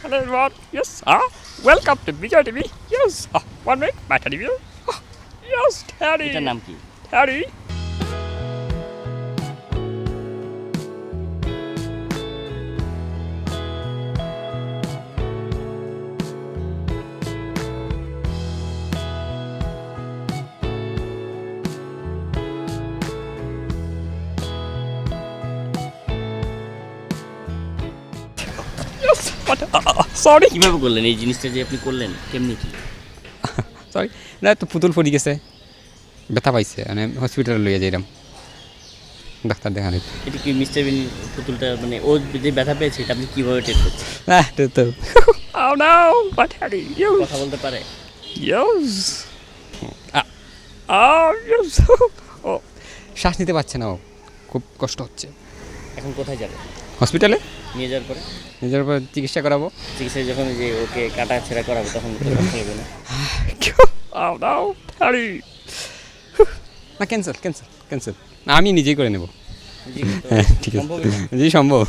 Hello everyone. Yes. Ah, welcome to Vijay TV. Yes. Ah, one minute. My teddy bear. Ah, yes, Teddy. এটার নাম কি Teddy. Sorry. কীভাবে করলেন এই জিনিসটা যে আপনি করলেন কেমনি কি সরি না তো পুতুল পড়ি গেছে ব্যথা পাইছে মানে হসপিটালে লইয়া যাইলাম ডাক্তার দেখানো এটা কি মিস্টার বিন পুতুলটা মানে ও যে ব্যথা পেয়েছে এটা আপনি কীভাবে টের করছেন না তো no. My teddy. কথা বলতে পারে. Ah. Oh yes. oh. শ্বাস নিতে পারছে না ও খুব কষ্ট হচ্ছে এখন কোথায় যাবে হসপিটালে নিয়ে যাওয়ার পরে? নিয়ে যাওয়ার পরে চিকিৎসা করাবো। চিকিৎসায় যখন যে ওকে কাটা ছেঁড়া করাবো তখন হবে না. না ক্যান্সেল ক্যান্সেল ক্যান্সেল আমি নিজেই করে নেব। হ্যাঁ ঠিক আছে। জি সম্ভব।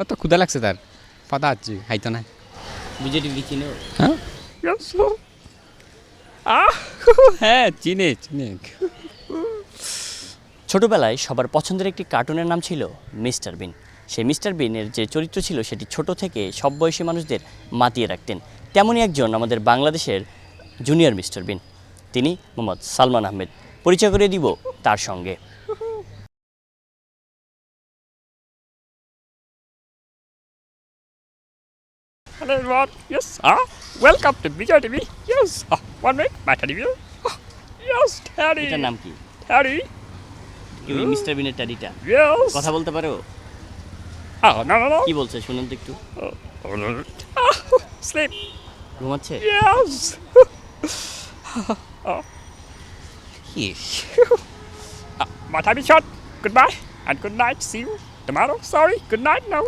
অত ক্ষুদা লাগছে তার। পাতা আছে হাইতো না। বিজেপি চিনে? হ্যাঁ. হ্যাঁ চিনে চিনে। ছোটবেলায় সবার পছন্দের একটি কার্টুনের নাম ছিল মিস্টার বিন। সেই মিস্টার বিনের যে চরিত্র ছিল সেটি ছোট থেকে সব বয়সী মানুষদের মাতিয়ে রাখতেন। তেমনই একজন আমাদের বাংলাদেশের জুনিয়র মিস্টার বিন। তিনি মোহাম্মদ সালমান আহমেদ। পরিচয় করে দিব তার সঙ্গে। Hello everyone. Yes. Ah. Welcome to Vijay TV. Yes. Ah, one minute. My teddy bear. Ah, yes, Teddy. এটার নাম কি Teddy. কি ওই মিস্টার বিনের ট্যাডিটা Yes. কথা বলতে পারো Oh no no no. কি বলছে শুনুন তো একটু Oh, no, no. Ah, sleep. ঘুমাচ্ছে Yes. oh. Is Ah, my time is short. Goodbye and good night. See you tomorrow. Sorry. Good night now.